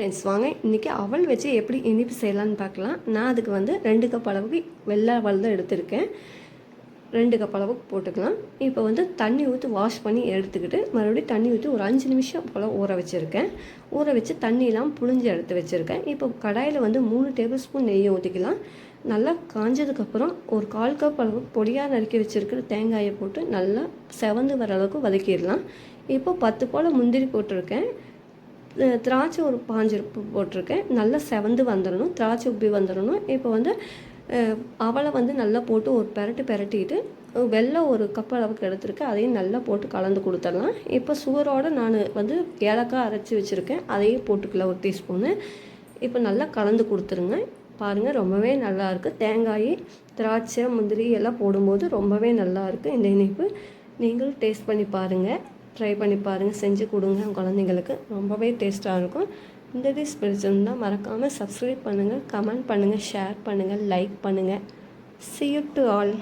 Friends வாங்க. இன்றைக்கி அவள் வச்சு எப்படி இனிப்பு செய்யலான்னு பார்க்கலாம். நான் அதுக்கு வந்து ரெண்டு கப் அளவுக்கு வெள்ளை அவள் தான் எடுத்திருக்கேன். ரெண்டு கப் அளவுக்கு போட்டுக்கலாம். இப்போ வந்து தண்ணி ஊற்றி வாஷ் பண்ணி எடுத்துக்கிட்டு மறுபடியும் தண்ணி ஊற்றி ஒரு அஞ்சு நிமிஷம் போல் ஊற வச்சுருக்கேன். ஊற வச்சு தண்ணியெலாம் புழிஞ்சு எடுத்து வச்சுருக்கேன். இப்போ கடாயில் வந்து மூணு டேபிள் ஸ்பூன் நெய்யை ஊற்றிக்கலாம் நல்லா காஞ்சதுக்கப்புறம் ஒரு கால் கப் அளவுக்கு பொடியாக நறுக்கி வச்சுருக்கிற தேங்காயை போட்டு நல்லா செவந்து வர அளவுக்கு வதக்கிடலாம். இப்போ பத்து போல் முந்திரி போட்டிருக்கேன். திராட்சை ஒரு பாஞ்சு போட்டிருக்கேன். நல்லா செவந்து வந்துடணும் திராட்சை உப்பி வந்துடணும் இப்போ வந்து அவளை வந்து நல்லா போட்டு ஒரு பெரட்டு பெரட்டிட்டு வெள்ளை ஒரு கப் அளவுக்கு எடுத்திருக்கேன். அதையும் நல்லா போட்டு கலந்து கொடுத்துடலாம். இப்போ சுகரோடு நான் வந்து ஏலக்காய் அரைச்சி வச்சுருக்கேன். அதையும் போட்டுக்கலாம் ஒரு டீஸ்பூனு. இப்போ நல்லா கலந்து கொடுத்துருங்க. பாருங்கள் ரொம்பவே நல்லாயிருக்கு தேங்காய் திராட்சை முந்திரி எல்லாம் போடும்போது ரொம்பவே நல்லாயிருக்கு இந்த இனிப்பு நீங்களும் டேஸ்ட் பண்ணி பாருங்கள் ட்ரை பண்ணி பாருங்கள் செஞ்சு கொடுங்க. குழந்தைங்களுக்கு ரொம்பவே டேஸ்ட்டாக இருக்கும். இந்த டிஷ் பிடிச்சிருந்தா மறக்காமல் சப்ஸ்கிரைப் பண்ணுங்கள் கமெண்ட் பண்ணுங்கள் ஷேர் பண்ணுங்கள் லைக் பண்ணுங்கள் சி யூ டு ஆல்